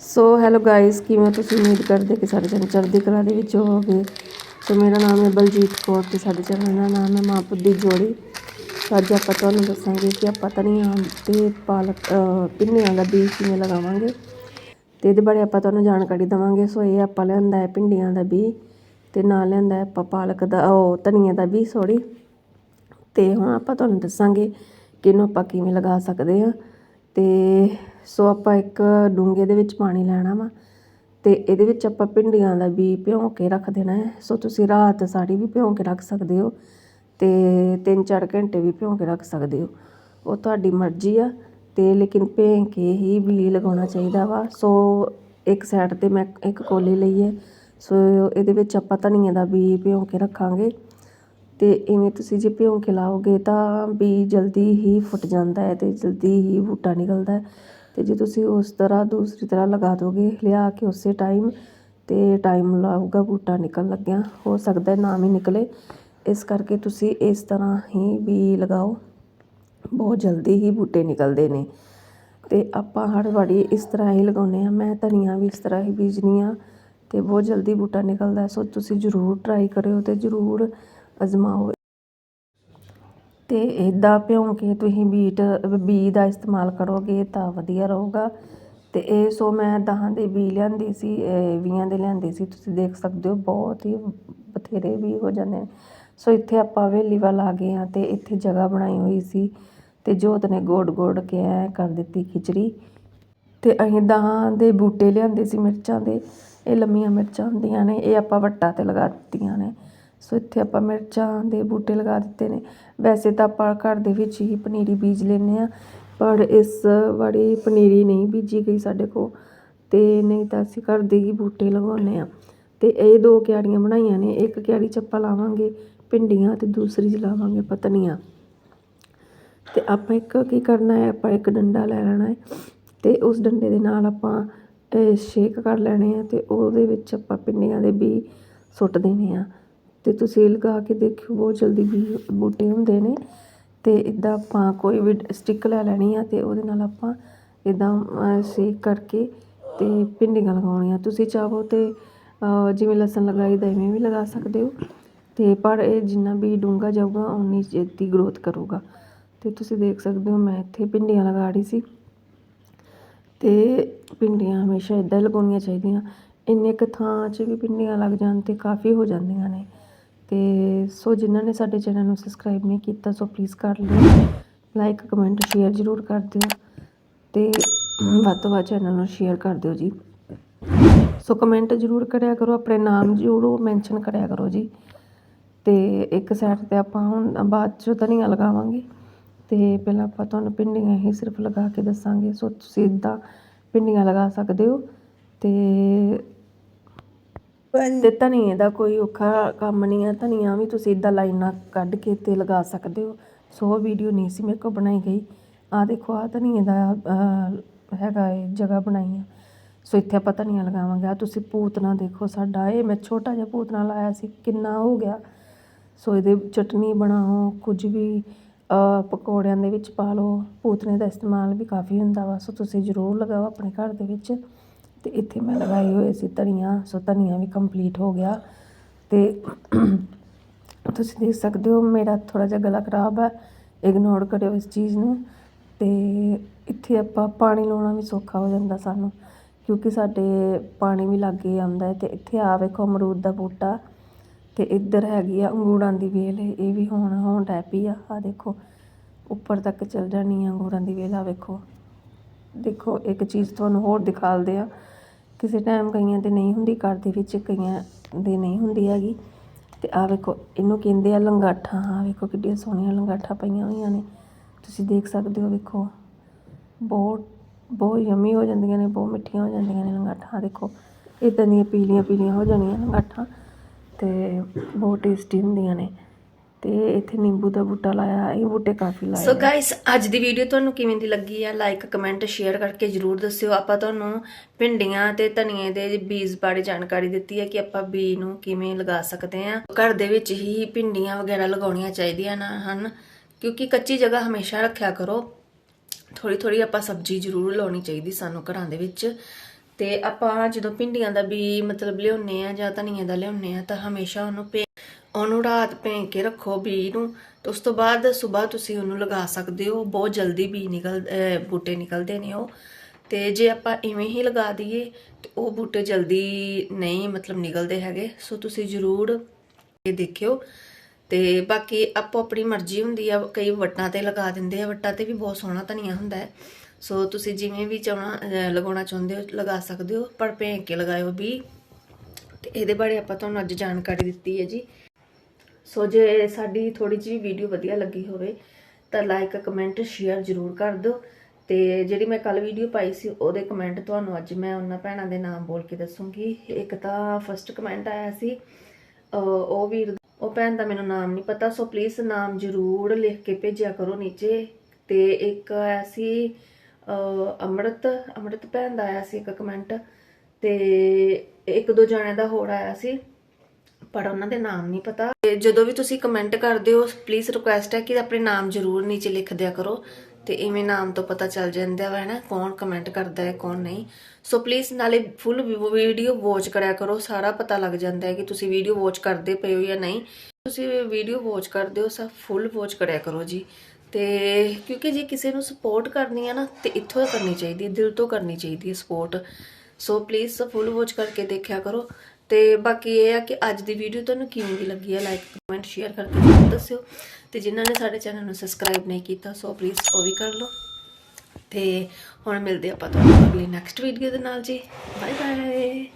So hello guys ਕਿਵੇਂ ਤੁਸੀਂ ਉਮੀਦ ਕਰਦੇ ਕਿ ਸਾਡੇ ਚੈਨਲ ਚੜ੍ਹਦੀ ਕਲਾ ਦੇ ਵਿੱਚ ਹੋਵੋਗੇ? ਸੋ ਮੇਰਾ ਨਾਮ ਹੈ ਬਲਜੀਤ ਕੌਰ ਤੇ ਸਾਡੇ ਚੈਨਲ ਦਾ ਨਾਮ ਹੈ ਮਾਂ ਪੁੱਤ ਦੀ ਜੋੜੀ। ਅੱਜ ਆਪਾਂ ਤੁਹਾਨੂੰ ਦੱਸਾਂਗੇ ਕਿ ਆਪਾਂ ਧਨੀਆ ਤੇ ਪਾਲਕ ਅਹ, ਭਿੰਡੀਆਂ ਦਾ ਬੀਜ ਕਿਵੇਂ ਲਗਾਵਾਂਗੇ ਤੇ ਇਹਦੇ ਬਾਰੇ ਆਪਾਂ ਤੁਹਾਨੂੰ ਜਾਣਕਾਰੀ ਦੇਵਾਂਗੇ। ਸੋ ਇਹ ਆਪਾਂ ਲਿਆਂਦਾ ਹੈ ਭਿੰਡੀਆਂ ਦਾ ਬੀਜ ਤੇ ਨਾਲ ਲਿਆਂਦਾ ਹੈ ਆਪਾਂ ਪਾਲਕ ਦਾ ਉਹ ਧਨੀਆ ਦਾ ਬੀਜ ਸੋੜੀ ਤੇ ਹੁਣ ਆਪਾਂ ਤੁਹਾਨੂੰ ਦੱਸਾਂਗੇ ਕਿ ਇਹਨੂੰ ਆਪਾਂ ਕਿਵੇਂ ਲਗਾ ਸਕਦੇ ਹਾਂ। ਅਤੇ ਸੋ ਆਪਾਂ ਇੱਕ ਡੂੰਘੇ ਦੇ ਵਿੱਚ ਪਾਣੀ ਲੈਣਾ ਵਾ ਅਤੇ ਇਹਦੇ ਵਿੱਚ ਆਪਾਂ ਭਿੰਡੀਆਂ ਦਾ ਵੀ ਭਿਉਂ ਕੇ ਰੱਖ ਦੇਣਾ ਹੈ। ਸੋ ਤੁਸੀਂ ਰਾਤ ਸਾਰੀ ਵੀ ਭਿਉਂ ਕੇ ਰੱਖ ਸਕਦੇ ਹੋ ਅਤੇ ਤਿੰਨ ਚਾਰ ਘੰਟੇ ਵੀ ਭਿਉਂ ਕੇ ਰੱਖ ਸਕਦੇ ਹੋ। ਉਹ ਤੁਹਾਡੀ ਮਰਜ਼ੀ ਆ ਅਤੇ ਲੇਕਿਨ ਭੇ ਕੇ ਹੀ ਵੀ ਲਗਾਉਣਾ ਚਾਹੀਦਾ ਵਾ। ਸੋ ਇੱਕ ਸਾਈਡ ਤੇ ਮੈਂ ਇੱਕ ਕੋਲੀ ਲਈ ਹੈ। ਸੋ ਇਹਦੇ ਵਿੱਚ ਆਪਾਂ ਧਨੀਏ ਦਾ ਵੀ ਭਿਉਂ ਕੇ ਰੱਖਾਂਗੇ। ਅਤੇ ਇਵੇਂ ਤੁਸੀਂ ਜੇ ਭਿਉਂ ਕੇ ਲਾਓਗੇ ਤਾਂ ਬੀ ਜਲਦੀ ਹੀ ਫੁੱਟ ਜਾਂਦਾ ਹੈ ਤੇ ਜਲਦੀ ਹੀ ਬੂਟਾ ਨਿਕਲਦਾ ਅਤੇ ਜੇ ਤੁਸੀਂ ਉਸ ਤਰ੍ਹਾਂ ਦੂਸਰੀ ਤਰ੍ਹਾਂ ਲਗਾ ਦੋਗੇ, ਲਿਆ ਕੇ ਉਸੇ ਟਾਈਮ ਅਤੇ ਟਾਈਮ ਲਾਊਗਾ ਬੂਟਾ ਨਿਕਲਣ ਲੱਗਿਆ। ਹੋ ਸਕਦਾ ਨਾ ਵੀ ਨਿਕਲੇ। ਇਸ ਕਰਕੇ ਤੁਸੀਂ ਇਸ ਤਰ੍ਹਾਂ ਹੀ ਬੀ ਲਗਾਓ। ਬਹੁਤ ਜਲਦੀ ਹੀ ਬੂਟੇ ਨਿਕਲਦੇ ਨੇ। ਅਤੇ ਆਪਾਂ ਹਰ ਵਾਰੀ ਇਸ ਤਰ੍ਹਾਂ ਹੀ ਲਗਾਉਂਦੇ ਹਾਂ। ਮੈਂ ਧਨੀਆ ਵੀ ਇਸ ਤਰ੍ਹਾਂ ਹੀ ਬੀਜਨੀ ਹਾਂ ਅਤੇ ਬਹੁਤ ਜਲਦੀ ਬੂਟਾ ਨਿਕਲਦਾ ਸੋ ਤੁਸੀਂ ਜ਼ਰੂਰ ਟਰਾਈ ਕਰਿਓ ਅਤੇ ਜ਼ਰੂਰ ਅਜ਼ਮਾਓ। ਤੇ ਇਦਾਂ ਭਿਉਂ ਕੇ ਤੁਸੀਂ ਬੀਟ ਬੀ ਦਾ ਇਸਤੇਮਾਲ ਕਰੋਗੇ ਤਾਂ ਵਧੀਆ ਰਹੂਗਾ। ਤੇ ਇਹ ਸੋ ਮੈਂ ਦਹਾਂ ਦੇ ਬੀ ਲਿਆਂਦੀ ਸੀ, ਇਹ ਵੀਹਾਂ ਦੇ ਲਿਆਂਦੀ ਸੀ। ਤੁਸੀਂ ਦੇਖ ਸਕਦੇ ਹੋ, ਬਹੁਤ ਹੀ ਬਥੇਰੇ ਵੀ ਹੋ ਜਾਂਦੇ ਨੇ। ਸੋ ਇੱਥੇ ਆਪਾਂ ਹਵੇਲੀ ਵੱਲ ਆ ਗਏ ਆ ਤੇ ਇੱਥੇ ਜਗ੍ਹਾ ਬਣਾਈ ਹੋਈ ਸੀ ਤੇ ਜੋਤ ਨੇ ਗੋੜ ਗੋੜ ਕੇ ਐ ਕਰ ਦਿੱਤੀ ਖਿਚੜੀ। ਤੇ ਅਸੀਂ ਦਹਾਂ ਦੇ ਬੂਟੇ ਲਿਆਂਦੇ ਸੀ ਮਿਰਚਾਂ ਦੇ। ਇਹ ਲੰਮੀਆਂ ਮਿਰਚਾਂ ਹੁੰਦੀਆਂ ਨੇ, ਇਹ ਆਪਾਂ ਵੱਟਾਂ ਤੇ ਲਗਾ ਦਿੱਤੀਆਂ ਨੇ। ਸੋ ਇੱਥੇ ਆਪਾਂ ਮਿਰਚਾਂ ਦੇ ਬੂਟੇ ਲਗਾ ਦਿੱਤੇ ਨੇ। ਵੈਸੇ ਤਾਂ ਆਪਾਂ ਘਰ ਦੇ ਵਿੱਚ ਹੀ ਪਨੀਰੀ ਬੀਜ ਲੈਂਦੇ ਆ ਪਰ ਇਸ ਵਾਰੀ ਪਨੀਰੀ ਨਹੀਂ ਬੀਜੀ ਗਈ ਸਾਡੇ ਕੋਲ ਤੇ ਨਹੀਂ ਤਾਂ ਅਸੀਂ ਘਰ ਦੇ ਹੀ ਬੂਟੇ ਲਗਾਉਂਦੇ ਆ ਤੇ ਇਹ ਦੋ ਕਿਆੜੀਆਂ ਬਣਾਈਆਂ ਨੇ, ਇੱਕ ਕਿਆੜੀ 'ਚ ਆਪਾਂ ਲਾਵਾਂਗੇ ਭਿੰਡੀਆਂ ਤੇ ਦੂਸਰੀ 'ਚ ਲਾਵਾਂਗੇ ਪਤਨੀਆਂ। ਤੇ ਆਪਾਂ ਇੱਕ ਕੀ ਕਰਨਾ ਹੈ, ਆਪਾਂ ਇੱਕ ਡੰਡਾ ਲੈ ਲੈਣਾ ਹੈ ਤੇ ਉਸ ਡੰਡੇ ਦੇ ਨਾਲ ਆਪਾਂ ਸ਼ੇਕ ਕਰ ਲੈਣੇ ਆ ਤੇ ਉਹਦੇ ਵਿੱਚ ਆਪਾਂ ਭਿੰਡੀਆਂ ਦੇ ਬੀ ਸੁੱਟ ਦੇਣੇ ਆ। ਅਤੇ ਤੁਸੀਂ ਲਗਾ ਕੇ ਦੇਖਿਓ, ਬਹੁਤ ਜਲਦੀ ਵੀ ਬੂਟੇ ਹੁੰਦੇ ਨੇ। ਅਤੇ ਇੱਦਾਂ ਆਪਾਂ ਕੋਈ ਵੀ ਸਟਿੱਕ ਲੈ ਲੈਣੀ ਆ ਅਤੇ ਉਹਦੇ ਨਾਲ ਆਪਾਂ ਇੱਦਾਂ ਸ਼ੇਕ ਕਰਕੇ ਅਤੇ ਭਿੰਡੀਆਂ ਲਗਾਉਣੀਆਂ। ਤੁਸੀਂ ਚਾਹੋ ਤਾਂ ਜਿਵੇਂ ਲਸਣ ਲਗਾਈਦਾ ਇਵੇਂ ਵੀ ਲਗਾ ਸਕਦੇ ਹੋ। ਅਤੇ ਪਰ ਇਹ ਜਿੰਨਾ ਵੀ ਡੂੰਘਾ ਜਾਊਗਾ ਉਨੀ ਛੇਤੀ ਗਰੋਥ ਕਰੂਗਾ। ਅਤੇ ਤੁਸੀਂ ਦੇਖ ਸਕਦੇ ਹੋ, ਮੈਂ ਇੱਥੇ ਭਿੰਡੀਆਂ ਲਗਾ ਰਹੀ ਸੀ। ਅਤੇ ਭਿੰਡੀਆਂ ਹਮੇਸ਼ਾ ਇੱਦਾਂ ਹੀ ਲਗਾਉਣੀਆਂ ਚਾਹੀਦੀਆਂ। ਇੰਨੇ ਕੁ ਥਾਂ 'ਚ ਵੀ ਭਿੰਡੀਆਂ ਲੱਗ ਜਾਣ ਤੇ ਕਾਫੀ ਹੋ ਜਾਂਦੀਆਂ ਨੇ। ਤੇ ਸੋ ਜਿਨ੍ਹਾਂ ਨੇ ਸਾਡੇ ਚੈਨਲ ਨੂੰ ਸਬਸਕ੍ਰਾਈਬ ਨਹੀਂ ਕੀਤਾ, ਸੋ ਪਲੀਜ਼ ਕਰ ਲਿਓ। ਲਾਈਕ ਕਮੈਂਟ ਸ਼ੇਅਰ ਜ਼ਰੂਰ ਕਰ ਦਿਓ ਤੇ ਵੱਧ ਤੋਂ ਵੱਧ ਚੈਨਲ ਨੂੰ ਸ਼ੇਅਰ ਕਰ ਦਿਓ ਜੀ। ਸੋ ਕਮੈਂਟ ਜ਼ਰੂਰ ਕਰਿਆ ਕਰੋ, ਆਪਣੇ ਨਾਮ ਜ਼ਰੂਰ ਮੈਂਸ਼ਨ ਕਰਿਆ ਕਰੋ ਜੀ। ਤੇ ਇੱਕ ਸਾਈਡ ਤੇ ਆਪਾਂ ਹੁਣ ਬਾਅਦ ਚ ਧਨੀਆ ਲਗਾਵਾਂਗੇ। ਤੇ ਪਹਿਲਾਂ ਆਪਾਂ ਤੁਹਾਨੂੰ ਭਿੰਡੀਆਂ ਹੀ ਸਿਰਫ ਲਗਾ ਕੇ ਦੱਸਾਂਗੇ। ਸੋ ਤੁਸੀਂ ਇਦਾਂ ਭਿੰਡੀਆਂ ਲਗਾ ਸਕਦੇ ਹੋ। ਤੇ ਤੇ ਧਨੀਏ ਦਾ ਕੋਈ ਔਖਾ ਕੰਮ ਨਹੀਂ ਹੈ ਧਨੀਆ ਵੀ ਤੁਸੀਂ ਇਦਾਂ ਲਾਈਨਾਂ ਕੱਢ ਕੇ ਤੇ ਲਗਾ ਸਕਦੇ ਹੋ। ਸੋ ਉਹ ਵੀਡੀਓ ਨਹੀਂ ਸੀ ਮੇਰੇ ਕੋਲ ਬਣਾਈ ਗਈ। ਆ ਦੇਖੋ ਆ ਧਨੀਏ ਦਾ ਹੈਗਾ ਏ ਜਗ੍ਹਾ ਬਣਾਈ ਆ। ਸੋ ਇੱਥੇ ਆਪਾਂ ਧਨੀਆ ਲਗਾਵਾਂਗੇ। ਆ ਤੁਸੀਂ ਪੂਤਨਾ ਦੇਖੋ ਸਾਡਾ। ਇਹ ਮੈਂ ਛੋਟਾ ਜਿਹਾ ਪੂਤਨਾ ਲਾਇਆ ਸੀ, ਕਿੰਨਾ ਹੋ ਗਿਆ। ਸੋ ਇਹਦੇ ਚਟਨੀ ਬਣਾਓ, ਕੁਝ ਵੀ ਪਕੌੜਿਆਂ ਦੇ ਵਿੱਚ ਪਾ ਲਓ। ਪੂਤਨੇ ਦਾ ਇਸਤੇਮਾਲ ਵੀ ਕਾਫੀ ਹੁੰਦਾ ਵਾ। ਸੋ ਤੁਸੀਂ ਜ਼ਰੂਰ ਲਗਾਓ ਆਪਣੇ ਘਰ ਦੇ ਵਿੱਚ। ਅਤੇ ਇੱਥੇ ਮੈਂ ਲਗਾਏ ਹੋਏ ਸੀ ਧਨੀਆ, ਸੋ ਧਨੀਆ ਵੀ ਕੰਪਲੀਟ ਹੋ ਗਿਆ। ਅਤੇ ਤੁਸੀਂ ਦੇਖ ਸਕਦੇ ਹੋ, ਮੇਰਾ ਥੋੜ੍ਹਾ ਜਿਹਾ ਗਲਾ ਖਰਾਬ ਹੈ ਇਗਨੋਰ ਕਰਿਓ ਇਸ ਚੀਜ਼ ਨੂੰ। ਅਤੇ ਇੱਥੇ ਆਪਾਂ ਪਾਣੀ ਲਾਉਣਾ ਵੀ ਸੌਖਾ ਹੋ ਜਾਂਦਾ ਸਾਨੂੰ, ਕਿਉਂਕਿ ਸਾਡੇ ਪਾਣੀ ਵੀ ਲਾਗੇ ਆਉਂਦਾ ਹੈ ਤੇ ਇੱਥੇ ਆ ਵੇਖੋ ਅਮਰੂਦ ਦਾ ਬੂਟਾ ਅਤੇ ਇੱਧਰ ਹੈਗੀ ਆ ਅੰਗੂਰਾਂ ਦੀ ਵੇਲ, ਇਹ ਵੀ ਹੁਣ ਹੋਣ ਡੈ ਪਈ ਆ। ਆ ਦੇਖੋ, ਉੱਪਰ ਤੱਕ ਚਲ ਜਾਣੀ ਆ ਅੰਗੂਰਾਂ ਦੀ ਵੇਲ ਆ ਵੇਖੋ। ਦੇਖੋ, ਇੱਕ ਚੀਜ਼ ਤੁਹਾਨੂੰ ਹੋਰ ਦਿਖਾਲਦੇ ਆ। ਕਿਸੇ ਟਾਈਮ ਕਈਆਂ ਦੇ ਨਹੀਂ ਹੁੰਦੀ, ਘਰ ਦੇ ਵਿੱਚ ਕਈਆਂ ਦੇ ਨਹੀਂ ਹੁੰਦੀ ਹੈਗੀ। ਤੇ ਆ ਵੇਖੋ, ਇਹਨੂੰ ਕਹਿੰਦੇ ਆ ਲੰਗਾਠਾਂ। ਆ ਵੇਖੋ ਕਿੱਡੀਆਂ ਸੋਹਣੀਆਂ ਲੰਗਾਠਾਂ ਪਈਆਂ ਹੋਈਆਂ ਨੇ। ਤੁਸੀਂ ਦੇਖ ਸਕਦੇ ਹੋ, ਵੇਖੋ। ਬਹੁਤ ਬਹੁਤ ਯਮੀ ਹੋ ਜਾਂਦੀਆਂ ਨੇ, ਬਹੁਤ ਮਿੱਠੀਆਂ ਹੋ ਜਾਂਦੀਆਂ ਨੇ ਲੰਗਾਠਾਂ। ਦੇਖੋ ਇਦਾਂ ਦੀਆਂ ਪੀਲੀਆਂ ਪੀਲੀਆਂ ਹੋ ਜਾਣੀਆਂ ਲੰਗਾਠਾਂ ਤੇ ਬਹੁਤ ਟੇਸਟੀ ਹੁੰਦੀਆਂ ਨੇ। ਤੇ ਇੱਥੇ ਨਿੰਬੂ ਦਾ ਬੂਟਾ ਲਾਇਆ ਇਹ ਬੂਟੇ ਕਾਫੀ ਲਾਏ ਸੋ। ਗਾਇਸ ਅੱਜ ਦੀ ਵੀਡੀਓ ਤੁਹਾਨੂੰ ਕਿਵੇਂ ਦੀ ਲੱਗੀ ਆ? ਲਾਈਕ ਕਮੈਂਟ ਸ਼ੇਅਰ ਕਰਕੇ ਜਰੂਰ ਦੱਸਿਓ। ਆਪਾਂ ਤੁਹਾਨੂੰ ਭਿੰਡੀਆਂ ਤੇ ਧਨੀਏ ਦੇ ਬੀਜ ਬਾਰੇ ਜਾਣਕਾਰੀ ਦਿੱਤੀ ਹੈ ਕਿ ਆਪਾਂ ਬੀ ਨੂੰ ਕਿਵੇਂ ਲਗਾ ਸਕਦੇ ਆ। ਘਰ ਦੇ ਵਿੱਚ ਹੀ ਭਿੰਡੀਆਂ ਵਗੈਰਾ ਲਗਾਉਣੀਆਂ ਚਾਹੀਦੀਆਂ ਨਾ ਹਨ? ਕਿਉਂਕਿ ਕੱਚੀ ਜਗ੍ਹਾ ਹਮੇਸ਼ਾ ਰੱਖਿਆ ਕਰੋ। ਥੋੜੀ ਥੋੜੀ ਆਪਾਂ ਸਬਜ਼ੀ ਜ਼ਰੂਰ ਲਾਉਣੀ ਚਾਹੀਦੀ ਸਾਨੂੰ ਘਰਾਂ ਦੇ ਵਿੱਚ। ਤੇ ਆਪਾਂ ਜਦੋਂ ਭਿੰਡੀਆਂ ਦਾ ਬੀ ਮਤਲਬ ਲਿਆਉਨੇ ਆ ਜਾਂ ਧਨੀਏ ਦਾ ਲਿਆਉਨੇ ਆ ਤਾਂ ਹਮੇਸ਼ਾ ਉਹਨੂੰ ਉਹਨੂੰ ਰਾਤ ਭੇਂ ਕੇ ਰੱਖੋ ਬੀ ਨੂੰ। ਤੇ ਉਸ ਤੋਂ ਬਾਅਦ ਸਵੇਰ ਤੁਸੀਂ ਉਹਨੂੰ ਲਗਾ ਸਕਦੇ ਹੋ। ਬਹੁਤ ਜਲਦੀ ਬੀ ਨਿਕਲ ਬੂਟੇ ਨਿਕਲਦੇ ਨੇ ਉਹ। ਤੇ ਜੇ ਆਪਾਂ ਇਵੇਂ ਹੀ ਲਗਾ ਦਈਏ, ਤੇ ਉਹ ਬੂਟੇ ਜਲਦੀ ਨਹੀਂ ਮਤਲਬ ਨਿਕਲਦੇ ਹੈਗੇ। ਸੋ ਤੁਸੀਂ ਜ਼ਰੂਰ ਇਹ ਦੇਖਿਓ। ਤੇ ਬਾਕੀ ਆਪੋ ਆਪਣੀ ਮਰਜ਼ੀ ਹੁੰਦੀ ਆ। ਕਈ ਵੱਟਾਂ ਤੇ ਲਗਾ ਦਿੰਦੇ ਆ। ਵੱਟਾਂ ਤੇ ਵੀ ਬਹੁਤ ਸੋਹਣਾ ਧਨੀਆ ਹੁੰਦਾ ਹੈ। ਸੋ ਤੁਸੀਂ ਜਿਵੇਂ ਵੀ ਚਾਹਣਾ ਲਗਾਉਣਾ ਚਾਹੁੰਦੇ ਹੋ, ਲਗਾ ਸਕਦੇ ਹੋ। ਪਰ ਭੇਂ ਕੇ ਲਗਾਇਓ ਵੀ ਤੇ ਇਹਦੇ ਬਾਰੇ ਆਪਾਂ ਤੁਹਾਨੂੰ ਅੱਜ ਜਾਣਕਾਰੀ ਦਿੱਤੀ ਹੈ ਜੀ। ਸੋ ਜੇ ਸਾਡੀ ਥੋੜੀ ਜਿਹੀ ਵੀਡੀਓ ਵਧੀਆ ਲੱਗੀ ਹੋਵੇ, ਤਾਂ ਲਾਈਕ ਕਮੈਂਟ ਸ਼ੇਅਰ ਜ਼ਰੂਰ ਕਰ ਦਿਓ। ਤੇ ਜਿਹੜੀ ਮੈਂ ਕੱਲ ਵੀਡੀਓ ਪਾਈ ਸੀ, ਉਹਦੇ ਕਮੈਂਟ ਤੁਹਾਨੂੰ ਅੱਜ ਮੈਂ ਉਹਨਾਂ ਭੈਣਾਂ ਦੇ ਨਾਮ ਬੋਲ ਕੇ ਦੱਸੂਗੀ। ਇੱਕ ਤਾਂ ਫਰਸਟ ਕਮੈਂਟ ਆਇਆ ਸੀ ਉਹ ਵੀਰ, ਉਹ ਭੈਣ ਦਾ ਮੈਨੂੰ ਨਾਮ ਨਹੀਂ ਪਤਾ, ਸੋ ਪਲੀਜ਼ ਨਾਮ ਜ਼ਰੂਰ ਲਿਖ ਕੇ ਭੇਜਿਆ ਕਰੋ ਨੀਚੇ। ਤੇ ਇੱਕ ਆਇਆ ਸੀ, ਅਹ ਅੰਮ੍ਰਿਤ ਅੰਮ੍ਰਿਤ ਭੈਣ ਦਾ ਆਇਆ ਸੀ ਇੱਕ ਕਮੈਂਟ ਤੇ ਇੱਕ ਦੋ ਜਣਿਆਂ ਦਾ ਹੋਰ ਆਇਆ ਸੀ। ਪਰ ਉਹਨਾਂ ਦੇ ਨਾਮ ਨਹੀਂ ਪਤਾ। ਜਦੋਂ ਵੀ ਤੁਸੀਂ ਕਮੈਂਟ ਕਰਦੇ ਹੋ ਪਲੀਜ਼ ਰਿਕੁਐਸਟ ਹੈ ਕਿ ਆਪਣੇ ਨਾਮ ਜ਼ਰੂਰ ਨੀਚੇ ਲਿਖ ਦਿਆ ਕਰੋ। ਤੇ ਇਵੇਂ ਨਾਮ ਤੋਂ ਪਤਾ ਚੱਲ ਜਾਂਦਾ ਵਾ ਨਾ ਕੌਣ ਕਮੈਂਟ ਕਰਦਾ ਹੈ, ਕੌਣ ਨਹੀਂ। ਸੋ ਪਲੀਜ਼ ਨਾਲੇ ਫੁੱਲ ਵੀਡੀਓ ਵਾਚ ਕਰਿਆ ਕਰੋ, ਸਾਰਾ ਪਤਾ ਲੱਗ ਜਾਂਦਾ ਹੈ ਕਿ ਤੁਸੀਂ ਵੀਡੀਓ ਵਾਚ ਕਰਦੇ ਪਏ ਹੋ ਜਾਂ ਨਹੀਂ। ਤੁਸੀਂ ਵੀਡੀਓ ਵਾਚ ਕਰਦੇ ਹੋ, ਸਭ ਫੁੱਲ ਵਾਚ ਕਰਿਆ ਕਰੋ ਜੀ। ਤੇ ਕਿਉਂਕਿ ਜੇ ਕਿਸੇ ਨੂੰ ਸਪੋਰਟ ਕਰਨੀ ਹੈ ਨਾ, ਤੇ ਇੱਥੋਂ ਕਰਨੀ ਚਾਹੀਦੀ ਹੈ, ਦਿਲ ਤੋਂ ਕਰਨੀ ਚਾਹੀਦੀ ਹੈ support so please full watch ਕਰਕੇ ਦੇਖਿਆ ਕਰੋ। ਤੇ ਬਾਕੀ ਇਹ ਆ ਕਿ ਅੱਜ ਦੀ ਵੀਡੀਓ ਤੁਹਾਨੂੰ ਕਿਵੇਂ ਦੀ ਲੱਗੀ ਹੈ ਲਾਈਕ ਕਮੈਂਟ ਸ਼ੇਅਰ ਕਰਕੇ ਜ਼ਰੂਰ ਦੱਸਿਓ। ਤੇ ਜਿਨ੍ਹਾਂ ਨੇ ਸਾਡੇ ਚੈਨਲ ਨੂੰ ਸਬਸਕ੍ਰਾਈਬ ਨਹੀਂ ਕੀਤਾ ਸੋ ਪਲੀਜ਼ ਉਹ ਵੀ ਕਰ ਲਓ। ਤੇ ਹੁਣ ਮਿਲਦੇ ਆਪਾਂ ਤੁਹਾਨੂੰ ਅਗਲੀ ਨੈਕਸਟ ਵੀਡੀਓ ਦੇ ਨਾਲ ਜੀ। Bye bye